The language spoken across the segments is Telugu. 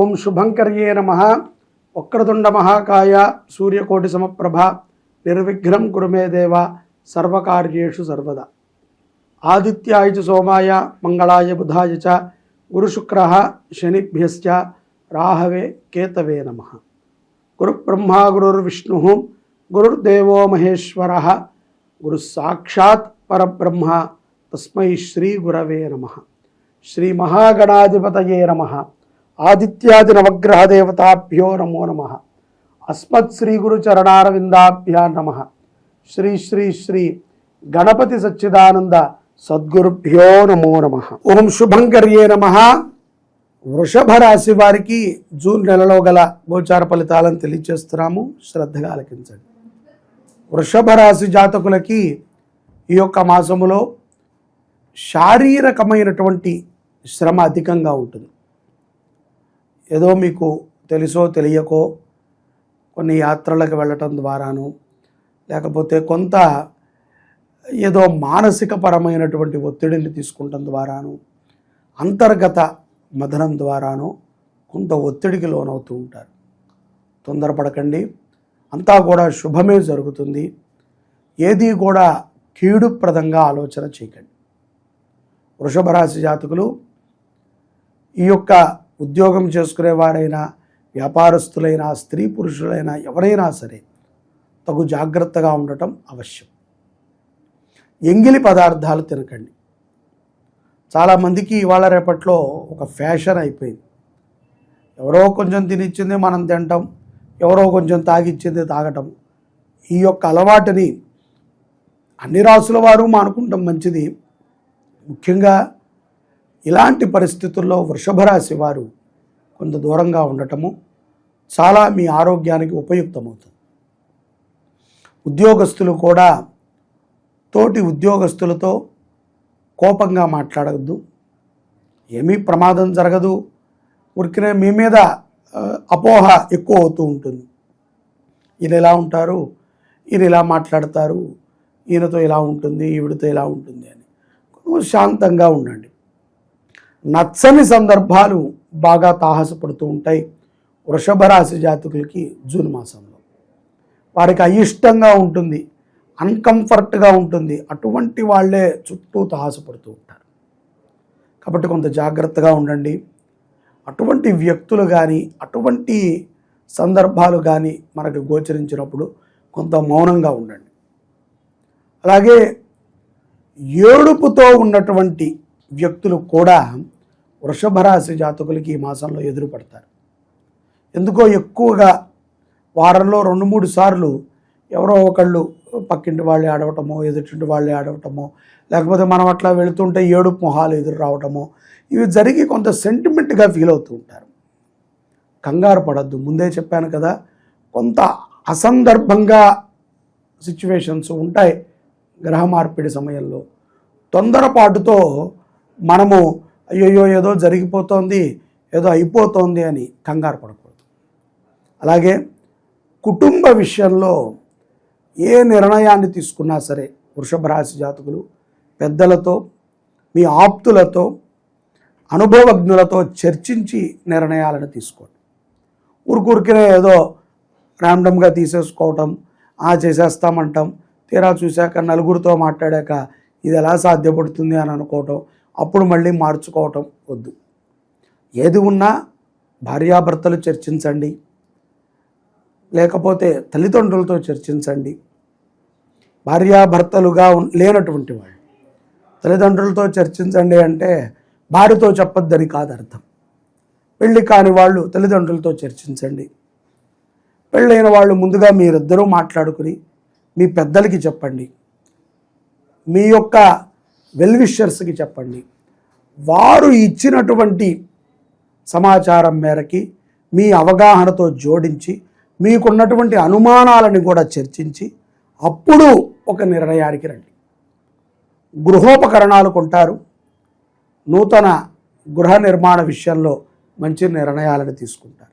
ఓం శుభంకర్యే నమ. వక్రతుండ మహాకాయ సూర్యకోటి సమప్రభ నిర్విఘ్నం కురుమే దేవ సర్వకార్యేషు సర్వదా. ఆదిత్యాయ చ సోమాయ మంగళాయ బుధాయ చ గురుశుక్ర శనిభ్యశ్చ రాహవే కేతవే నమ. గురుబ్రహ్మా గురుర్విష్ణు గురుర్దేవో మహేశ్వర. గురు సాక్షాత్ పరబ్రహ్మ తస్మై శ్రీ గురవే నమ. శ్రీ మహాగణాధిపతయే నమ. ఆదిత్యాది నవగ్రహ దేవతాభ్యో నమో నమ. అస్మత్ శ్రీ గురు చరణారవిందాభ్యా నమ. శ్రీ శ్రీ శ్రీ గణపతి సచ్చిదానంద సద్గురుభ్యో నమో నమ. ఓం శుభంకర్యే నమ. వృషభ రాశి వారికి జూన్ నెలలో గల గోచార ఫలితాలను తెలియజేస్తున్నాము. శ్రద్ధగా ఆలకించండి. వృషభ రాశి జాతకులకి ఈ యొక్క మాసములో శారీరకమైనటువంటి శ్రమ అధికంగా ఉంటుంది. ఏదో మీకు తెలుసో తెలియకో కొన్ని యాత్రలకు వెళ్ళటం ద్వారాను లేకపోతే కొంత ఏదో మానసిక పరమైనటువంటి ఒత్తిడిని తీసుకుంటం ద్వారాను అంతర్గత మదనం ద్వారాను కొంత ఒత్తిడికి లోనవుతూ ఉంటారు. తొందరపడకండి. అంతా కూడా శుభమే జరుగుతుంది. ఏది కూడా కీడుప్రదంగా ఆలోచన చేయకండి. వృషభ రాశి జాతకులు ఈ యొక్క ఉద్యోగం చేసుకునేవాడైనా వ్యాపారస్తులైనా స్త్రీ పురుషులైనా ఎవరైనా సరే తగు జాగ్రత్తగా ఉండటం అవశ్యం. ఎంగిలి పదార్థాలు తినకండి. చాలామందికి ఇవాళ రేపట్లో ఒక ఫ్యాషన్ అయిపోయింది. ఎవరో కొంచెం తినిచ్చింది మనం తినటం ఎవరో కొంచెం తాగిచ్చింది తాగటం. ఈ యొక్క అలవాటుని అన్ని రాసుల వారు మానుకుంటాం మంచిది. ముఖ్యంగా ఇలాంటి పరిస్థితుల్లో వృషభ రాశి వారు కొంత దూరంగా ఉండటము చాలా మీ ఆరోగ్యానికి ఉపయుక్తమవుతుంది. ఉద్యోగస్తులు కూడా తోటి ఉద్యోగస్తులతో కోపంగా మాట్లాడవద్దు. ఏమీ ప్రమాదం జరగదు. ఉరికినే మీ మీద అపోహ ఎక్కువ అవుతూ ఉంటుంది. ఈయన ఎలా ఉంటారు? ఈయన ఇలా మాట్లాడతారు? ఈయనతో ఇలా ఉంటుంది? ఈవిడితో ఇలా ఉంటుంది అని. శాంతంగా ఉండండి. నచ్చని సందర్భాలు బాగా తాహసపడుతూ ఉంటాయి. వృషభ రాశి జాతకులకి జూన్ మాసంలో. వారికి అయిష్టంగా ఉంటుంది అన్కంఫర్ట్గా ఉంటుంది అటువంటి వాళ్ళే చుట్టూ తాహసపడుతూ ఉంటారు. కాబట్టి కొంత జాగ్రత్తగా ఉండండి. అటువంటి వ్యక్తులు కానీ అటువంటి సందర్భాలు కానీ మనకు గోచరించినప్పుడు కొంత మౌనంగా ఉండండి. అలాగే ఏడుపుతో ఉన్నటువంటి వ్యక్తులు కూడా వృషభ రాశి జాతకులకి ఈ మాసంలో ఎదురుపడతారు. ఎందుకో ఎక్కువగా వారంలో రెండు మూడు సార్లు ఎవరో ఒకళ్ళు పక్కింటి వాళ్ళే ఆడవటమో ఎదుటింటి వాళ్ళే ఆడవటమో లేకపోతే మనం అట్లా వెళుతుంటే ఏడుపు మొహాలు ఎదురు రావటమో ఇవి జరిగి కొంత సెంటిమెంట్గా ఫీల్ అవుతూ ఉంటారు. కంగారు పడద్దు. ముందే చెప్పాను కదా కొంత అసందర్భంగా సిచ్యువేషన్స్ ఉంటాయి గ్రహ మార్పిడి సమయంలో. తొందరపాటుతో మనము అయ్యయ్యో ఏదో జరిగిపోతోంది ఏదో అయిపోతోంది అని కంగారు పడకూడదు. అలాగే కుటుంబ విషయంలో ఏ నిర్ణయాన్ని తీసుకున్నా సరే వృషభ రాశి జాతకులు పెద్దలతో మీ ఆప్తులతో అనుభవజ్ఞులతో చర్చించి నిర్ణయాలను తీసుకోండి. ఊరికూరికినే ఏదో ర్యాండమ్గా తీసేసుకోవటం ఆ చేసేస్తామంటాం తీరా చూశాక నలుగురితో మాట్లాడాక ఇది ఎలా సాధ్యపడుతుంది అని అనుకోవటం అప్పుడు మళ్ళీ మార్చుకోవటం వద్దు. ఏది ఉన్నా భార్యాభర్తలు చర్చించండి. లేకపోతే తల్లిదండ్రులతో చర్చించండి. భార్యాభర్తలుగా ఉన్- లేనటువంటి వాళ్ళు తల్లిదండ్రులతో చర్చించండి అంటే భార్యతో చెప్పొద్దని కాదు అర్థం పెళ్ళి కాని వాళ్ళు తల్లిదండ్రులతో చర్చించండి. పెళ్ళైన వాళ్ళు ముందుగా మీరిద్దరూ మాట్లాడుకుని మీ పెద్దలకి చెప్పండి. మీ యొక్క వెల్విషర్స్కి చెప్పండి. వారు ఇచ్చినటువంటి సమాచారం మేరకి మీ అవగాహనతో జోడించి మీకున్నటువంటి అనుమానాలని కూడా చర్చించి అప్పుడు ఒక నిర్ణయానికి రండి. గృహోపకరణాలు కొంటారు. నూతన గృహ నిర్మాణ విషయంలో మంచి నిర్ణయాలను తీసుకుంటారు.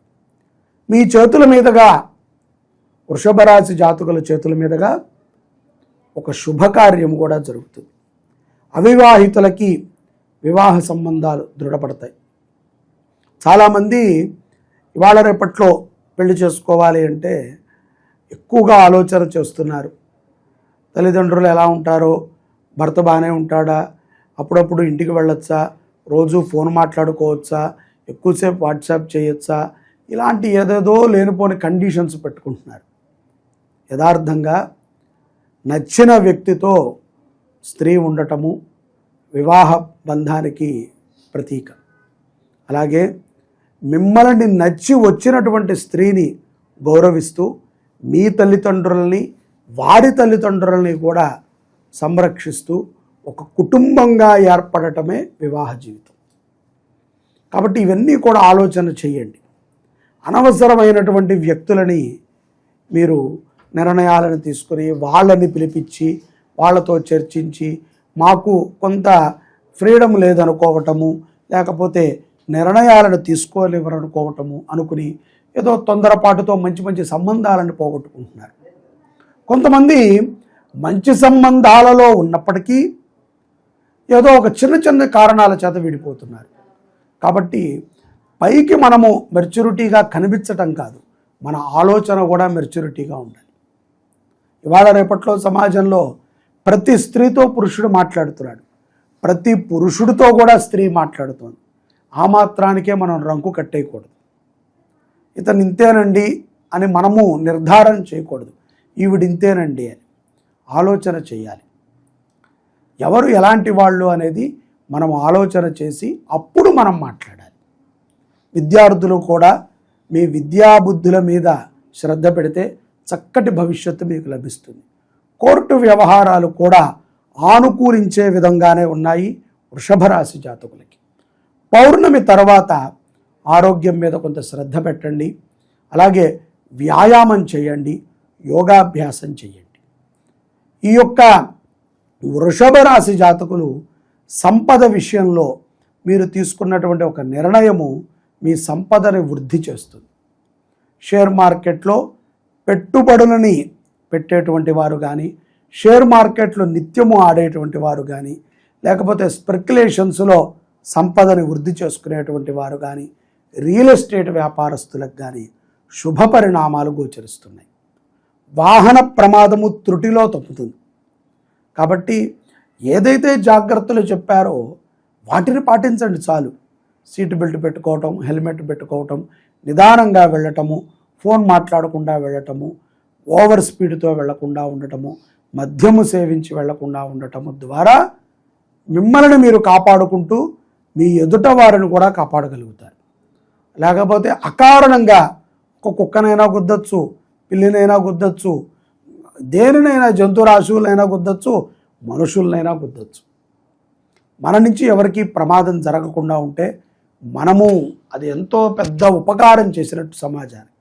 మీ చేతుల మీదుగా వృషభరాశి జాతుకుల జాతకుల చేతుల మీదుగా ఒక శుభకార్యం కూడా జరుగుతుంది. అవివాహితులకి వివాహ సంబంధాలు దృఢపడతాయి. చాలామంది ఇవాళ రేపట్లో పెళ్ళి చేసుకోవాలి అంటే ఎక్కువగా ఆలోచన చేస్తున్నారు. తల్లిదండ్రులు ఎలా ఉంటారో భర్త బాగానే ఉంటాడా అప్పుడప్పుడు ఇంటికి వెళ్ళొచ్చా రోజు ఫోన్ మాట్లాడుకోవచ్చా ఎక్కువసేపు వాట్సాప్ చేయొచ్చా ఇలాంటి ఏదేదో లేనిపోని కండిషన్స్ పెట్టుకుంటున్నారు. యథార్థంగా నచ్చిన వ్యక్తితో స్త్రీ ఉండటము వివాహ బంధానికి ప్రతీక. అలాగే మిమ్మల్ని నచ్చి వచ్చినటువంటి స్త్రీని గౌరవిస్తూ మీ తల్లిదండ్రులని వారి తల్లిదండ్రులని కూడా సంరక్షిస్తూ ఒక కుటుంబంగా ఏర్పడటమే వివాహ జీవితం. కాబట్టి ఇవన్నీ కూడా ఆలోచన చేయండి. అనవసరమైనటువంటి వ్యక్తులని మీరు నిర్ణయాలను తీసుకొని వాళ్ళని పిలిపించి వాళ్ళతో చర్చించి మాకు కొంత ఫ్రీడమ్ లేదనుకోవటము లేకపోతే నిర్ణయాలను తీసుకోలేవరనుకోవటము అనుకుని ఏదో తొందరపాటుతో మంచి మంచి సంబంధాలను పోగొట్టుకుంటున్నారు. కొంతమంది మంచి సంబంధాలలో ఉన్నప్పటికీ ఏదో ఒక చిన్న చిన్న కారణాల చేత విడిపోతున్నారు. కాబట్టి పైకి మనము మెచ్యూరిటీగా కనిపించటం కాదు మన ఆలోచన కూడా మెచ్యూరిటీగా ఉండాలి. ఇవాళ రేపట్లో సమాజంలో ప్రతి స్త్రీతో పురుషుడు మాట్లాడుతున్నాడు. ప్రతి పురుషుడితో కూడా స్త్రీ మాట్లాడుతోంది. ఆ మాత్రానికే మనం రంకు కట్టేయకూడదు. ఇతను ఇంతేనండి అని మనము నిర్ధారణ చేయకూడదు. ఈవిడ ఇంతేనండి అని ఆలోచన చేయాలి. ఎవరు ఎలాంటి వాళ్ళు అనేది మనం ఆలోచన చేసి అప్పుడు మనం మాట్లాడాలి. విద్యార్థులు కూడా మీ విద్యాబుద్ధుల మీద శ్రద్ధ పెడితే చక్కటి భవిష్యత్తు మీకు లభిస్తుంది. కోర్టు వ్యవహారాలు కూడా ఆనుకూలించే విధంగానే ఉన్నాయి వృషభరాశి జాతకులకి. పౌర్ణమి తర్వాత ఆరోగ్యం మీద కొంత శ్రద్ధ పెట్టండి. అలాగే వ్యాయామం చేయండి. యోగాభ్యాసం చేయండి. ఈ యొక్క వృషభ రాశి జాతకులు సంపద విషయంలో మీరు తీసుకున్నటువంటి ఒక నిర్ణయము మీ సంపదని వృద్ధి చేస్తుంది. షేర్ మార్కెట్లో పెట్టుబడులని పెట్టేటువంటి వారు కానీ షేర్ మార్కెట్లో నిత్యము ఆడేటువంటి వారు కానీ లేకపోతే స్పెక్యులేషన్స్లో సంపదని వృద్ధి చేసుకునేటువంటి వారు కానీ రియల్ ఎస్టేట్ వ్యాపారస్తులకు కానీ శుభ పరిణామాలు గోచరిస్తున్నాయి. వాహన ప్రమాదము త్రుటిలో తప్పుతుంది. కాబట్టి ఏదైతే జాగ్రత్తలు చెప్పారో వాటిని పాటించండి చాలు. సీట్ బెల్ట్ పెట్టుకోవటం హెల్మెట్ పెట్టుకోవటం నిదానంగా వెళ్ళటము ఫోన్ మాట్లాడకుండా వెళ్ళటము ఓవర్ స్పీడ్తో వెళ్ళకుండా ఉండటము మద్యము సేవించి వెళ్ళకుండా ఉండటము ద్వారా మిమ్మల్ని మీరు కాపాడుకుంటూ మీ ఎదుట వారిని కూడా కాపాడగలుగుతారు. లేకపోతే అకారణంగా ఒక కుక్కనైనా గుద్దచ్చు పిల్లినైనా గుద్దచ్చు దేనినైనా జంతురాశువులైనా గుద్దచ్చు మనుషులనైనా గుద్దచ్చు. మన నుంచి ఎవరికి ప్రమాదం జరగకుండా ఉంటే మనము అది ఎంతో పెద్ద ఉపకారం చేసినట్టు సమాజానికి.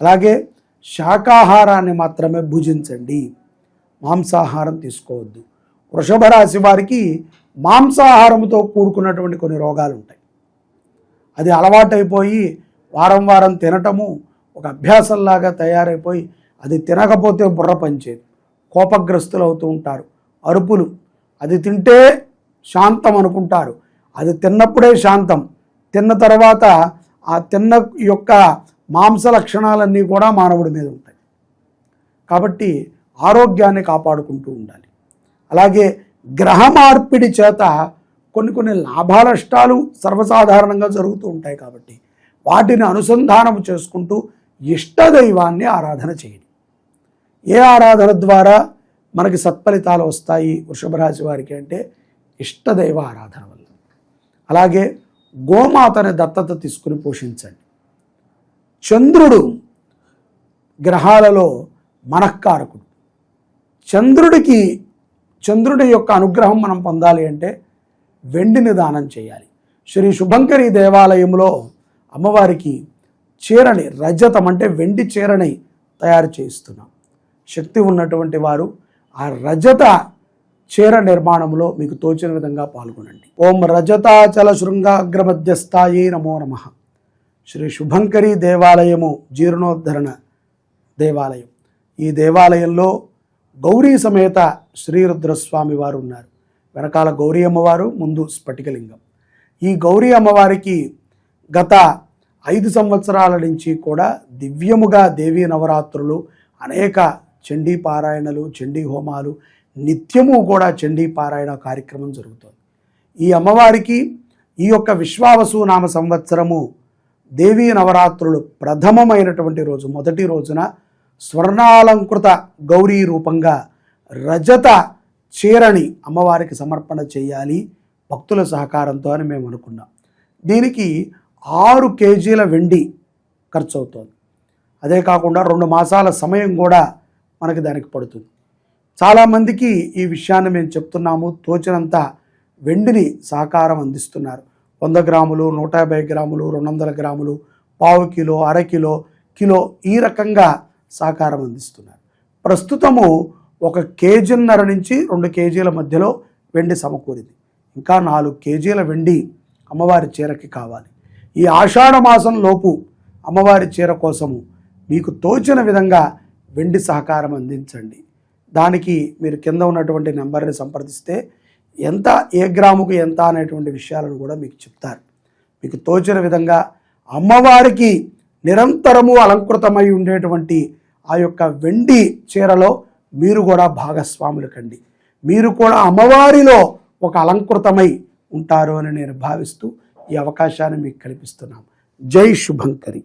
అలాగే శాకాహారాన్ని మాత్రమే భుజించండి. మాంసాహారం తీసుకోవద్దు. వృషభ రాశి వారికి మాంసాహారంతో కూడుకున్నటువంటి కొన్ని రోగాలు ఉంటాయి అది అలవాటైపోయి వారం వారం తినటము ఒక అభ్యాసంలాగా తయారైపోయి అది తినకపోతే బుర్ర పంచేది కోపగ్రస్తులు అవుతూ ఉంటారు. అరుపులు. అది తింటే శాంతం అనుకుంటారు. అది తిన్నప్పుడే శాంతం. తిన్న తర్వాత ఆ తిన్న యొక్క మాంస లక్షణాలన్నీ కూడా మానవుడి మీద ఉంటాయి. కాబట్టి ఆరోగ్యాన్ని కాపాడుకుంటూ ఉండాలి. అలాగే గ్రహ మార్పిడి చేత కొన్ని కొన్ని లాభాలష్టాలు సర్వసాధారణంగా జరుగుతూ ఉంటాయి కాబట్టి వాటిని అనుసంధానం చేసుకుంటూ ఇష్టదైవాన్ని ఆరాధన చేయండి. ఏ ఆరాధన ద్వారా మనకి సత్ఫలితాలు వస్తాయి వృషభ రాశి వారికి అంటే ఇష్టదైవ ఆరాధన వల్ల. అలాగే గోమాతని దత్తత తీసుకుని పోషించండి. చంద్రుడు గ్రహాలలో మనఃకారకుడు. చంద్రుడికి చంద్రుడి యొక్క అనుగ్రహం మనం పొందాలి అంటే వెండిని దానం చేయాలి. శ్రీ శుభంకరి దేవాలయంలో అమ్మవారికి చీరని రజతం అంటే వెండి చీరని తయారు చేయిస్తున్నాం. శక్తి ఉన్నటువంటి వారు ఆ రజత చీర నిర్మాణంలో మీకు తోచిన విధంగా పాల్గొనండి. ఓం రజతాచల శృంగాగ్రమధ్యస్థాయి నమో నమః. శ్రీ శుభంకరి దేవాలయము జీర్ణోద్ధరణ దేవాలయం. ఈ దేవాలయంలో గౌరీ సమేత శ్రీరుద్రస్వామి వారు ఉన్నారు. వెనకాల గౌరీ అమ్మవారు ముందు స్ఫటికలింగం. ఈ గౌరీ అమ్మవారికి గత ఐదు సంవత్సరాల నుంచి కూడా దివ్యముగా దేవీ నవరాత్రులు అనేక చండీ పారాయణలు చండీ హోమాలు నిత్యము కూడా చండీ పారాయణ కార్యక్రమం జరుగుతుంది. ఈ అమ్మవారికి ఈ యొక్క విశ్వావసు నామ సంవత్సరము దేవీ నవరాత్రులు ప్రథమమైనటువంటి రోజు. మొదటి రోజున స్వర్ణాలంకృత గౌరీ రూపంగా రజత చీరని అమ్మవారికి సమర్పణ చేయాలి భక్తుల సహకారంతో అని మేము అనుకున్నాం. దీనికి ఆరు కేజీల వెండి ఖర్చు అవుతుంది అదే కాకుండా రెండు మాసాల సమయం కూడా మనకి దానికి పడుతుంది. చాలామందికి ఈ విషయాన్ని మేము చెప్తున్నాము. తోచినంత వెండిని సహకారం అందిస్తున్నారు. వంద గ్రాములు నూట యాభై గ్రాములు రెండు వందల గ్రాములు పావు కిలో అర కిలో కిలో ఈ రకంగా సహకారం అందిస్తున్నారు. ప్రస్తుతము ఒక కేజీన్నర నుంచి రెండు కేజీల మధ్యలో వెండి సమకూరింది. ఇంకా నాలుగు కేజీల వెండి అమ్మవారి చీరకి కావాలి. ఈ ఆషాఢ మాసం లోపు అమ్మవారి చీర కోసము మీకు తోచిన విధంగా వెండి సహకారం అందించండి. దానికి మీరు కింద ఉన్నటువంటి నెంబర్ని సంప్రదిస్తే ఎంత ఏ గ్రాముకు ఎంత అనేటువంటి విషయాలను కూడా మీకు చెప్తారు. మీకు తోచిన విధంగా అమ్మవారికి నిరంతరము అలంకృతమై ఉండేటువంటి ఆ యొక్క వెండి చీరలో మీరు కూడా భాగస్వాములు కండి. మీరు కూడా అమ్మవారిలో ఒక అలంకృతమై ఉంటారు అని నేను భావిస్తూ ఈ అవకాశాన్ని మీకు కల్పిస్తున్నాం జై శుభంకరి.